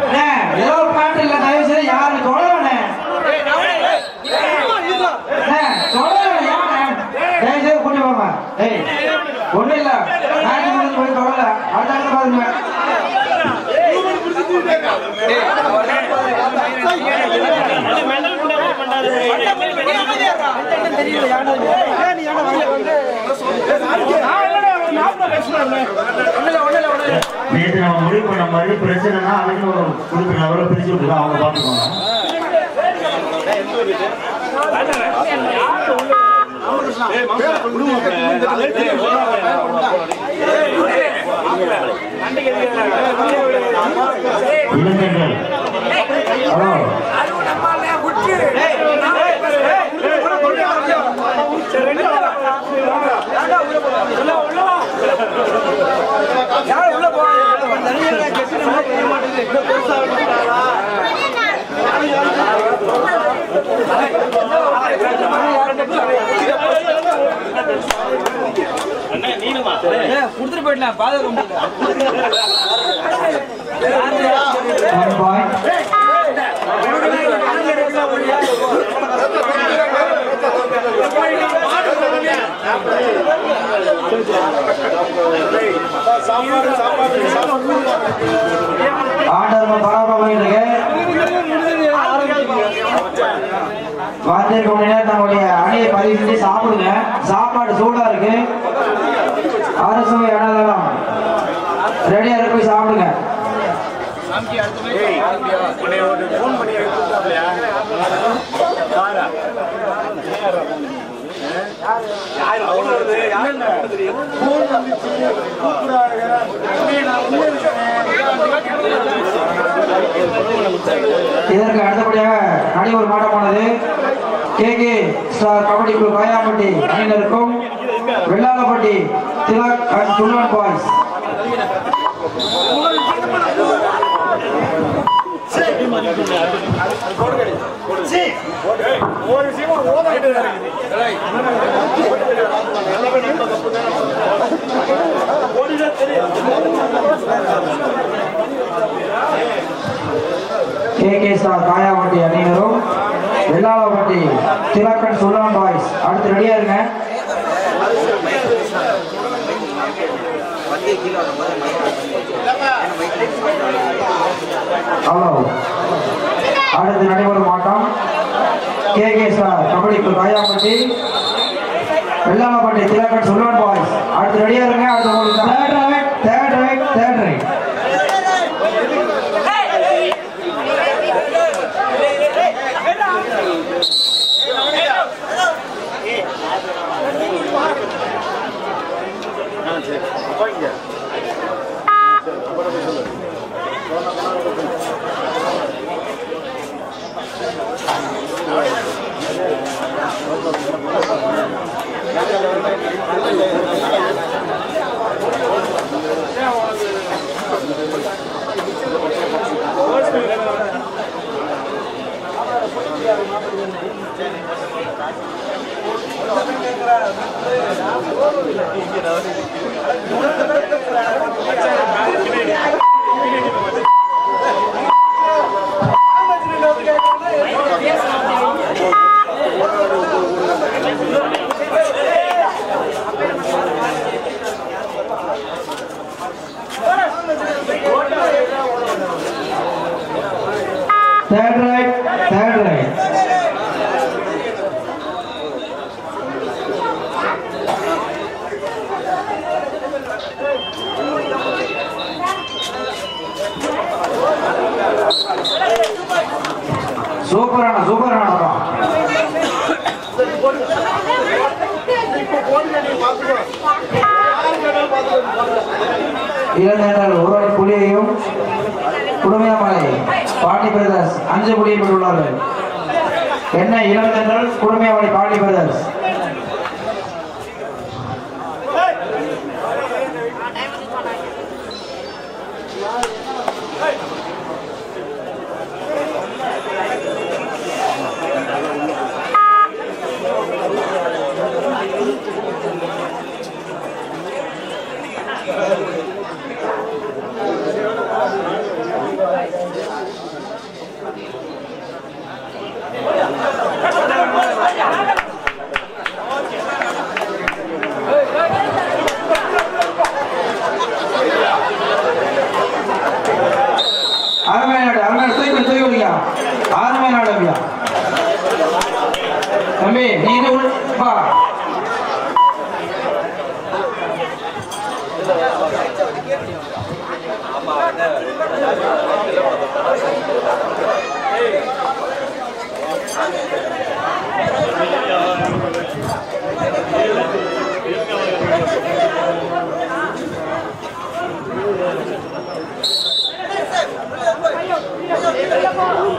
அண்ணே, ஏதோ ஒரு பாட்டு இல்ல தயவு செய்து யாரும் தொடரண்ணே தயவு செய்து கூட்டி ஏய் ஒண்ணு இல்ல நாட்டு முடிஞ்சு போய் தொடரல அடுத்த நம்ம முடிவு பண்ண மாதிரி பிரச்சனைனா அதுக்கு ஒரு குறிப்பிட்ட லெவலில் பிரிச்சு விட்டுருக்கோம் அவங்க பார்த்துக்கோங்க இளைஞர்கள் ஹலோ கொடுத்துட்டு போயிடலாம் பாதுகாக்க முடியல ஒன் பாயிண்ட் ஆண்டவர் பராபரம் இருக்கு வந்திருக்க உடனே தங்களுடைய அணியை பதிவு செஞ்சு சாப்பிடுங்க. சாப்பாடு சூடா இருக்கு. அரசு இடம் ரெடியா இருக்கு போய் சாப்பிடுங்க. இதற்கு அடுத்தபடியாக அணி ஒரு கே கே ஸ்டார் கபடி குழு Kayampatti அணியினருக்கும் Vellalapatti Tilak and Sulvan boys K K star Kayavatti அணியினரும் வெள்ளாளப்பட்டி திலக்கன் அண்ட் பாய்ஸ் அடுத்து ரெடியா இருங்க. ஹலோ. அடுத்து நடைபெறும் ஆட்டம் K K star kabaddi Kayampatti Vellalapatti திலக்கன் Sulvan boys அடுத்து ரெடியா இருங்க. அடுத்து உங்களுக்கு Gracias. சூப்பரான சூப்பரான படம். இளைஞர்கள் ஒரு புலியையும் குடுமையாமலை. பாண்டி பிரதர்ஸ் அஞ்சு புலியை பெற்றுள்ளார்கள். என்ன இளைஞர்கள் Kudumaiyamalai Pandi brothers? be ni na ul ba Thank you.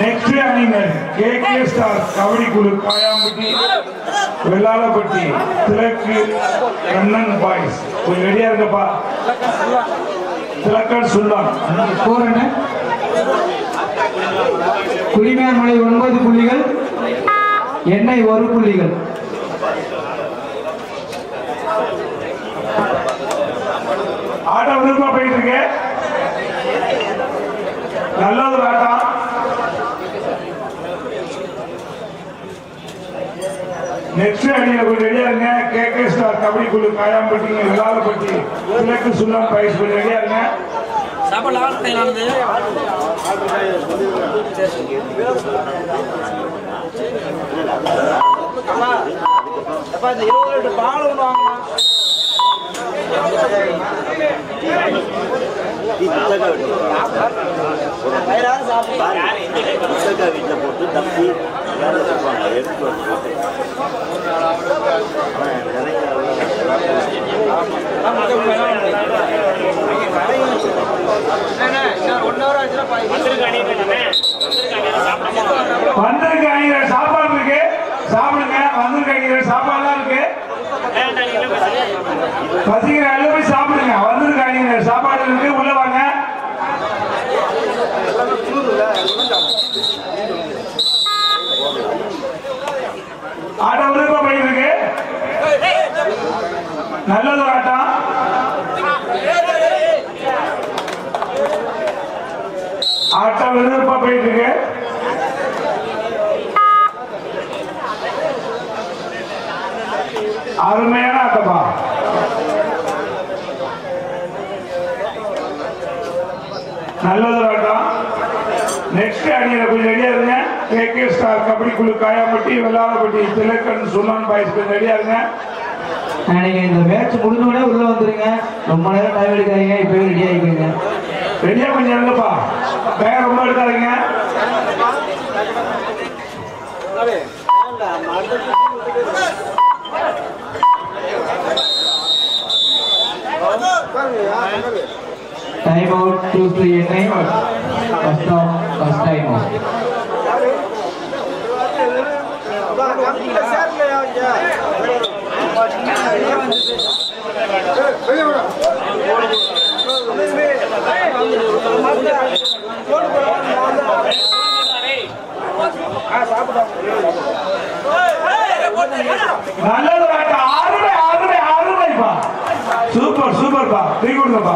Next அணியினர். கே கே ஸ்டார் கபடி குழு காயாம்பட்டி வெள்ளாளப்பட்டி திலக்கு கண்ணன் பாய்ஸ். கொஞ்சம் ரெடியா இருக்கப்பா திலக்கன் சுல்தான். ஸ்கோர் என்ன? குடிமையான் மலை ஒன்பது புள்ளிகள் எண்ணெய் ஒரு புள்ளிகள். ஆட்டம் விருப்பம் போயிட்டு இருக்கு. நல்ல ஒரு நெக்ஸ்ட் அணியில கொஞ்சம் ரெடியா இருங்க கே கே ஸ்டார் கபடி குழு காயாம்பட்டி வெள்ளாளப்பட்டி திலக்கு சுல்தான் பாய்ஸ் கொஞ்சம் ரெடியா இருங்க சாப்பாடு லாஸ்ட் டைம் ஆனது அப்பா இந்த இருபது பால் ஒன்று வாங்கலாம் வயிறார வீட்டில் போட்டு தப்பி வேலை செய்வாங்க எடுத்து வந்து சாப்பாடு இருக்கு. சாப்பிடுங்க. வந்திருக்க சாப்பாடுலாம் இருக்கு. பசிக்கிற எல்லாமே சாப்பிடுங்க. வந்திருக்க சாப்பாடு இருக்கு. உள்ள வாங்க. ஆட்டம் விருப்பம் போயிட்டு இருக்கு நல்லது ஒரு ஆட்டம். ஆட்டம் விருப்பம் போயிட்டு இருக்கு அருமையான ஆட்டப்பா நல்லது ஆட்டம் நெக்ஸ்ட் அணியில கொஞ்சம் ரெடியா இருங்க. கே கே ஸ்டார் கபடி குழு காயாம்பட்டி வெள்ளாளப்பட்டி திலக்கன் சுல்லான் பாய்ஸ் கொஞ்சம் ரெடியா இருங்க. நீங்க இந்த மேட்ச் முடிஞ்ச உடனே உள்ள வந்துருங்க. ரொம்ப நேரம் டைம் எடுக்காதீங்க இப்பவே ரெடி ஆகிக்கோங்க ரெடியா கொஞ்சம் இருங்கப்பா. வேகம் ரொம்ப எடுக்காதீங்க. Time out two three time out first of first time out நல்லது ஒரு ஆட்டம் அருமை அருமை அருமைப்பா சூப்பர் சூப்பர்ப்பா தீ கொடுங்கப்பா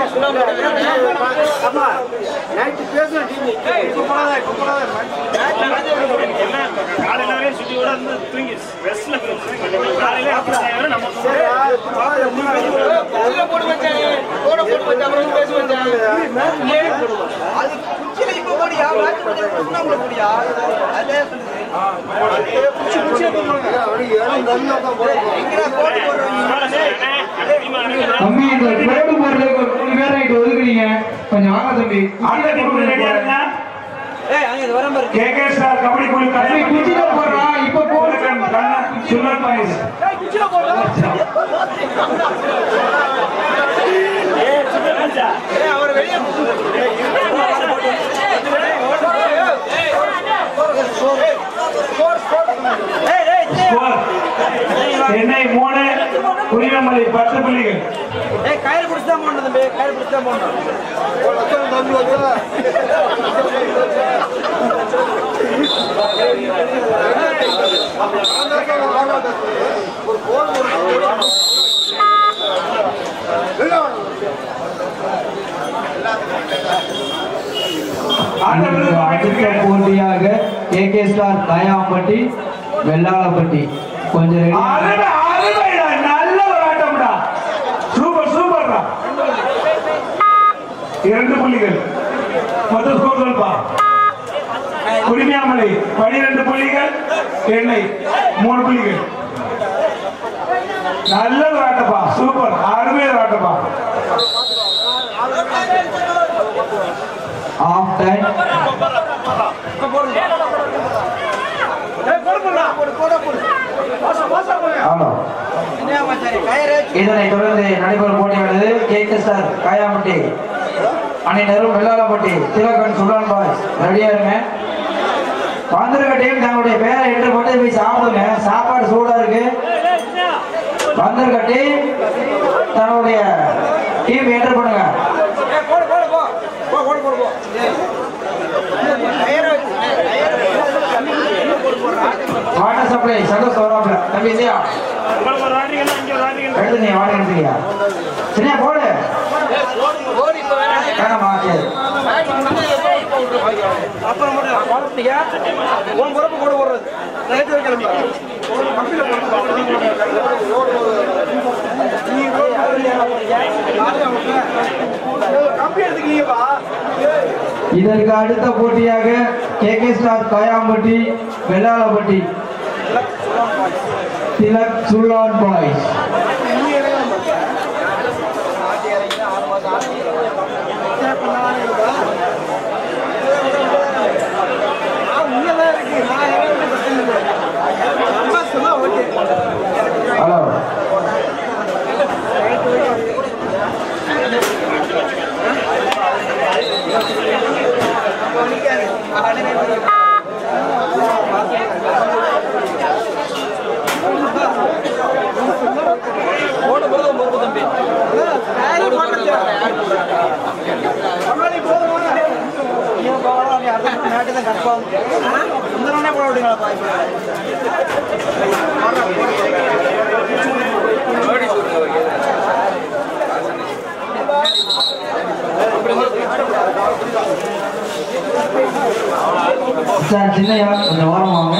தம்பி இந்த கோடு போடுறதுக்கு ஒரு மூணு ஒதுக்குறீங்க கொஞ்சம் வாங்க தம்பி ரெடியா ஏய் அங்க இது வரம்பு இருக்கு கே கே ஸ்டார் கபடி குழு தம்பி கலை குச்சியில போடுறான் இப்ப போடு சுல்லன் பாய்ஸ் ஏய் குச்சில போடா ஏய் அவர் வெளிய ஏய் ஏய் ஸ்கோர். சென்னை மூணு புரியமலை பத்து புள்ளிகள். ஏய் கயிறு பிடிச்சு தான் போடணும் தம்பி கயிறு பிடிச்சு தான் போடணும் அடுத்த போட்டியாக K K star Kayampatti Vellalapatti. கொஞ்சம் நல்ல ஒரு ஆட்டம்டா சூப்பர் சூப்பர்டா. இரண்டு புள்ளிகள். மொத்த ஸ்கோர் சொல்பா குடிமையாமலை பனிரெண்டு புள்ளிகள். என்னை மூணு புள்ளிகள். நல்ல ஒரு ஆட்டப்பா சூப்பர் அருமை ஆட்டப்பா ஆஃப் டைம் ஏய் போடு போடா போடு போடு போடு பாசா பாசா போடு ஹலோ என்ன மச்சான் கயிறு இதனைத் தொடர்ந்து நடைபெறும் போட்டியானது கே கே ஸ்டார் காயாம்பட்டி. அணியினரும் வெள்ளாளப்பட்டி திலகன் சுல்தான் பாய். ரெடியா இருங்க. வந்திருக்க டீம் தங்களுடைய பேரை எட்டு போட்டு போய் சாப்பிடுங்க. சாப்பாடு சூடா இருக்கு. வந்திருக்க டீம் தன்னுடைய டீம் என்டர் பண்ணுங்க ஏய் போடு போடு போ போ போடு போடு போ கயிறு வச்சு கயிறு வாட்டர் சப்ளை சந்தோஷ் வராப்ல தம்பி இல்லையா உங்களுக்கு நீ வாடகை எடுத்துக்கியா சரியா போடு. வேணாமா சரி. அப்புறம் உன் பொறுப்பு கூட போடுறது நைட்டு இதற்கு அடுத்த போட்டியாக K K star Kayampatti Vellalapatti Tilak Sullan boys உண்மைதான் இருக்கு நான் இறங்குறது பிரச்சனை இல்லை. அம்மா சொன்னா ஓகே ஹலோ ஓட போறது பொறுப்பு தம்பி யாரும் போடுறது சமாளி போதும் நீங்க போகலாம் நீ அடுத்த மேட்டு தான் கன்ஃபார்ம் இந்த நானே போட விடுங்களா பாய்ப்பு சார் சின்னையா கொஞ்சம் ஓரம் வாங்க?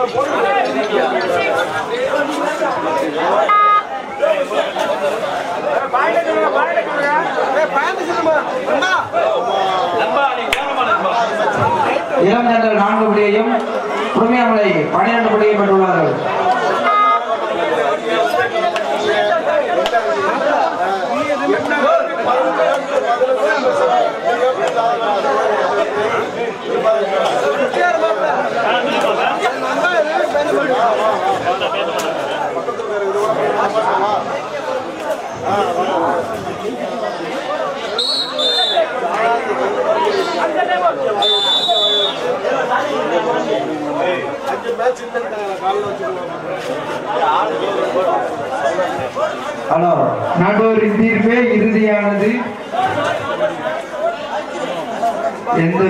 எங்கேயும் இளம் ஜெனரல் நான்கு படியையும் குடுமையாமலை பனிரெண்டு படியையும் பெற்றுள்ளார்கள். Hello எந்த